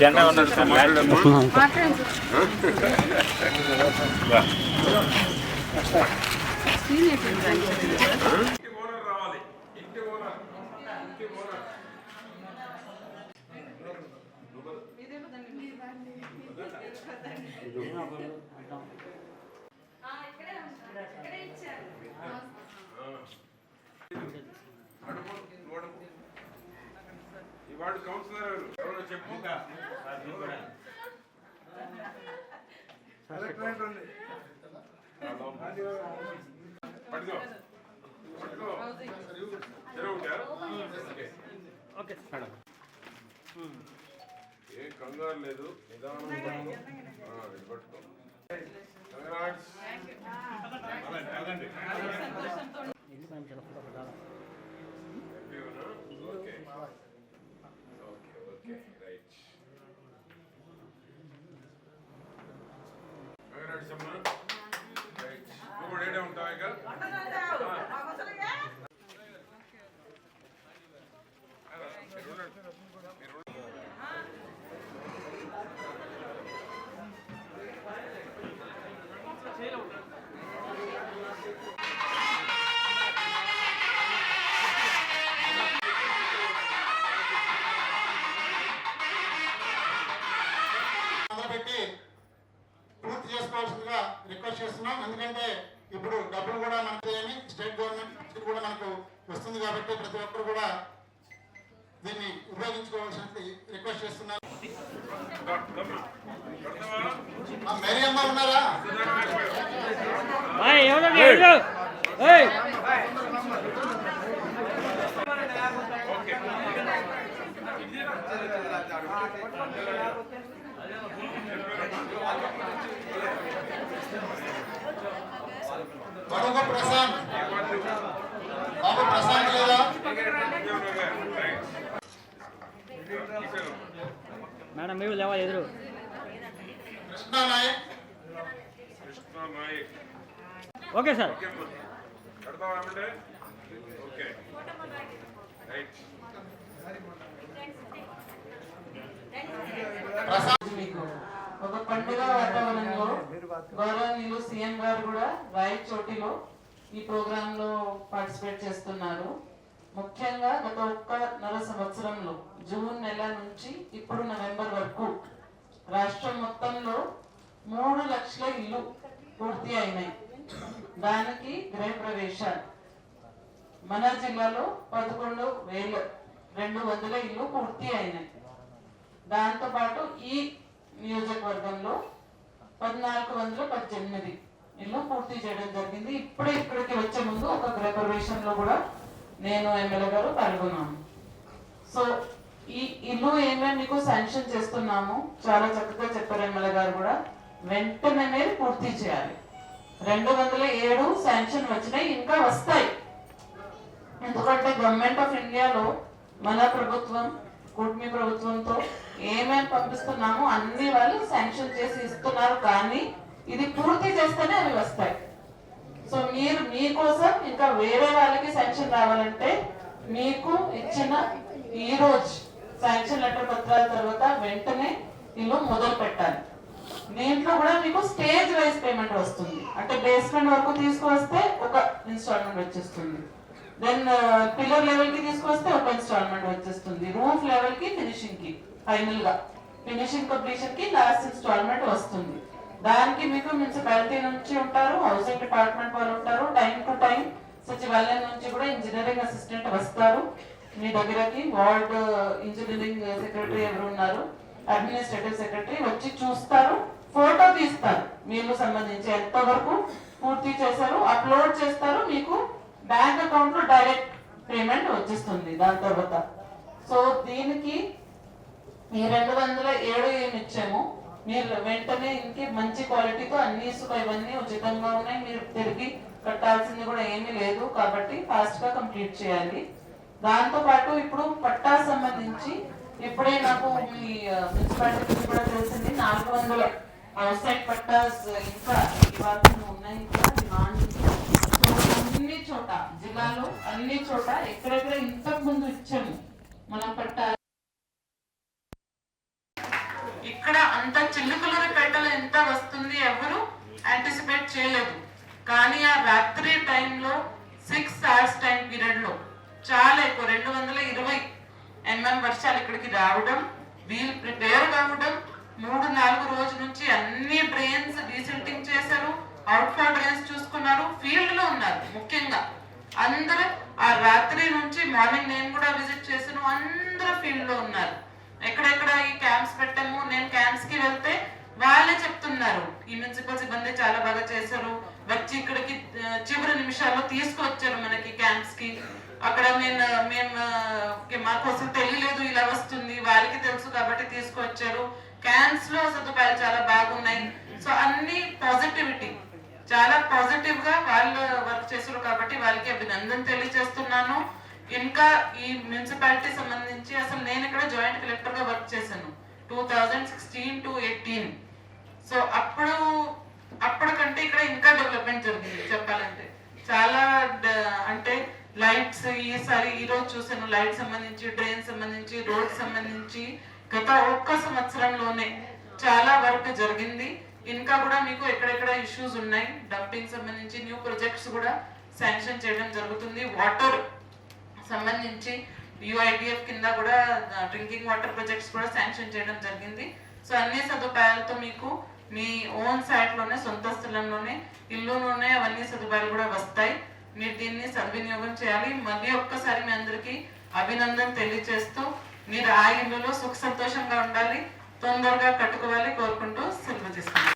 జెండా ఉన్నది సార్ మాట్లాడండి. ఈ వార్డు కౌన్సిలర్ ఎవరు? ఎవరో చెప్పు పట్టుకో. పట్టుకో. చెరువు ఓకే. ఏ కంగారు లేదు. ఇది పట్టుకో. హ్యాపీగానా? Okay okay okay right Congrats ఏడే ఉంటావు ఇక? చేస్తున్నాం. ఎందుకంటే ఇప్పుడు డబ్బులు కూడా మనకి ఏమి స్టేట్ గవర్నమెంట్ కూడా మనకు వస్తుంది కాబట్టి ప్రతి ఒక్కరు కూడా దీన్ని ఉపయోగించుకోవాల్సింది రిక్వెస్ట్ చేస్తున్నాను మేరీ అమ్మ ఉన్నారా? బడుగు ప్రశాంత్ బాబు ప్రశాంత్ లేదా మేడం మీరు లేవాలి ఎదురు ఓకే సార్ ఓకే మీకు ఒక పండుగ వాతావరణంలో గౌరవనీయులు సీఎం గారు కూడా రాయచోటిలో ఈ ప్రోగ్రామ్లో పార్టిసిపేట్ చేస్తున్నారు. ముఖ్యంగా గత ఒక్కన్నర సంవత్సరంలో జూన్ నెల నుంచి ఇప్పుడు నవంబర్ వరకు రాష్ట్రం మొత్తంలో మూడు లక్షల ఇల్లు పూర్తి అయినాయి. దానికి గృహప్రవేశాలు. మన జిల్లాలో పదకొండు వేల రెండు వందల ఇల్లు పూర్తి అయినాయి. దాంతోపాటు ఈ నియోజకవర్గంలో పద్నాలుగు వందల పద్దెనిమిది ఇల్లు పూర్తి చేయడం జరిగింది. ఇప్పుడే ఇక్కడికి వచ్చే ముందు ఒక గృహప్రవేశంలో కూడా నేను ఎమ్మెల్యే గారు పాల్గొన్నాను. సో ఈ ఇల్లు ఏమేమి మీకు శాంక్షన్ చేస్తున్నాము చాలా చక్కగా చెప్పారు ఎమ్మెల్యే గారు కూడా. వెంటనే మీరు పూర్తి చేయాలి. రెండు వందల ఏడు శాంక్షన్ వచ్చినాయి ఇంకా వస్తాయి. ఎందుకంటే గవర్నమెంట్ ఆఫ్ ఇండియాలో మన ప్రభుత్వం కూటమి ప్రభుత్వంతో ఏమేమి పంపిస్తున్నామో అన్ని వాళ్ళు శాంక్షన్ చేసి ఇస్తున్నారు. కానీ ఇది పూర్తి చేస్తేనే అవి వస్తాయి. సో మీరు మీకోసం ఇంకా వేరే వాళ్ళకి శాంక్షన్ రావాలంటే మీకు ఇచ్చిన ఈ రోజు శాంక్షన్ లెటర్ పత్రాల తర్వాత వెంటనే ఇల్లు మొదలు పెట్టాలి. దీంట్లో కూడా మీకు స్టేజ్ వైజ్ పేమెంట్ వస్తుంది. అంటే బేస్మెంట్ వరకు తీసుకువస్తే ఒక ఇన్స్టాల్మెంట్ వచ్చేస్తుంది. దెన్ పిల్లర్ లెవెల్కి తీసుకొస్తే ఒక ఇన్స్టాల్మెంట్ వచ్చేస్తుంది. రూఫ్ లెవెల్కి ఫినిషింగ్కి ఫైనల్గా ఫినిషింగ్ కంప్లీషన్కి లాస్ట్ ఇన్స్టాల్మెంట్ వస్తుంది. దానికి మీకు మున్సిపాలిటీ నుంచి ఉంటారు హౌసింగ్ డిపార్ట్మెంట్ వాళ్ళు ఉంటారు టైం టు టైం సచివాలయం నుంచి కూడా ఇంజనీరింగ్ అసిస్టెంట్ వస్తారు. మీ దగ్గరకి వార్డ్ ఇంజనీరింగ్ సెక్రటరీ ఎవరు ఉన్నారు అడ్మినిస్ట్రేటివ్ సెక్రటరీ వచ్చి చూస్తారు ఫోటో తీస్తారు. మీకు సంబంధించి ఎంతవరకు పూర్తి చేశారు అప్లోడ్ చేస్తారు మీకు బ్యాంక్ అకౌంట్లో డైరెక్ట్ పేమెంట్ వచ్చేస్తుంది దాని తర్వాత. సో దీనికి ఈ రెండు వందల ఏడు ఏమి ఇచ్చాము. మీరు వెంటనే ఇంకే మంచి క్వాలిటీతో అన్ని ఇవన్నీ ఉచితంగా ఉన్నాయి. మీరు తిరిగి కట్టాల్సింది కూడా ఏమీ లేదు. కాబట్టి ఫాస్ట్గా కంప్లీట్ చేయాలి. దాంతో పాటు ఇప్పుడు పట్టా సంబంధించి ఇప్పుడే నాకు మీ మున్సిపాలిటీ కూడా తెలిసింది. నాలుగు వందల అవుట్ సైడ్ పట్టాస్ ఇంకా ఉన్నాయి ఇంకా డిమాండ్ అన్ని చోట జిల్లాలో అన్ని చోట ఎక్కడెక్కడ ఇంత ముందు ఇచ్చాము మనం పట్టా ఇక్కడ అంత పెట్టలు ఎంత వస్తుంది ఎవరు యాంటిసిపేట్ చేయలేదు. కానీ ఆ రాత్రి టైంలో సిక్స్ అవర్స్ టైం పీరియడ్లో చాలా ఎక్కువ రెండు వందల ఇరవై ఎంఎం వర్షాలు ఇక్కడికి రావడం వీల్ ప్రిపేర్ కావడం మూడు నాలుగు రోజుల నుంచి అన్ని డ్రైన్స్ డీసిల్టింగ్ చేశారు అవుట్ఫ్లో డ్రైన్స్ చూసుకున్నారు ఫీల్డ్లో ఉన్నారు ముఖ్యంగా. అందరూ ఆ రాత్రి నుంచి మార్నింగ్ నేను కూడా విజిట్ చేశాను అందరూ ఫీల్డ్లో ఉన్నారు. ఎక్కడెక్కడ ఈ క్యాంప్స్ పెట్టాము నేను క్యాంప్స్కి వెళ్తే వాళ్ళే చెప్తున్నారు. ఈ మున్సిపల్ సిబ్బంది చాలా బాగా చేశారు. వచ్చి ఇక్కడికి చివరి నిమిషాల్లో తీసుకొచ్చారు మనకి క్యాంప్స్కి. అక్కడ నేను మేము మాకు అసలు తెలియలేదు ఇలా వస్తుంది వాళ్ళకి తెలుసు కాబట్టి తీసుకువచ్చారు. క్యాంప్స్లో సదుపాయాలు చాలా బాగున్నాయి. సో అన్ని పాజిటివిటీ చాలా పాజిటివ్గా వాళ్ళు వర్క్ చేశారు కాబట్టి వాళ్ళకి అభినందన తెలియజేస్తున్నాను. ఇంకా ఈ మున్సిపాలిటీ సంబంధించి అసలు నేను ఇక్కడ జాయింట్ కలెక్టర్గా వర్క్ చేశాను. Two thousand sixteen to eighteen so అప్పుడు అప్పటికంటే ఇక్కడ ఇంకా డెవలప్మెంట్ జరిగింది చెప్పాలంటే. చాలా అంటే లైట్స్ ఈసారి ఈ రోజు చూసాను లైట్ సంబంధించి డ్రైన్ సంబంధించి రోడ్ సంబంధించి గత ఒక్క సంవత్సరంలోనే చాలా వర్క్ జరిగింది. ఇంకా కూడా మీకు ఎక్కడెక్కడ ఇష్యూస్ ఉన్నాయి? డంపింగ్ సంబంధించి న్యూ ప్రాజెక్ట్స్ కూడా శాంక్షన్ చేయడం జరుగుతుంది. వాటర్ సంబంధించి యుఐడిఎఫ్ కింద కూడా డ్రింకింగ్ వాటర్ ప్రాజెక్ట్స్ కూడా శాంక్షన్ చేయడం జరిగింది. సో అన్ని సదుపాయాలతో మీకు మీ ఓన్ సైట్లోనే సొంత స్థలంలోనే ఇల్లులోనే అవన్నీ సదుపాయాలు కూడా వస్తాయి. మీరు దీన్ని సద్వినియోగం చేయాలి. మళ్ళీ ఒక్కసారి మీ అందరికీ అభినందన తెలియజేస్తూ మీరు ఆ ఇల్లులో సుఖ సంతోషంగా ఉండాలి తొందరగా కట్టుకోవాలి కోరుకుంటూ సెలవు తీసుకుంటాం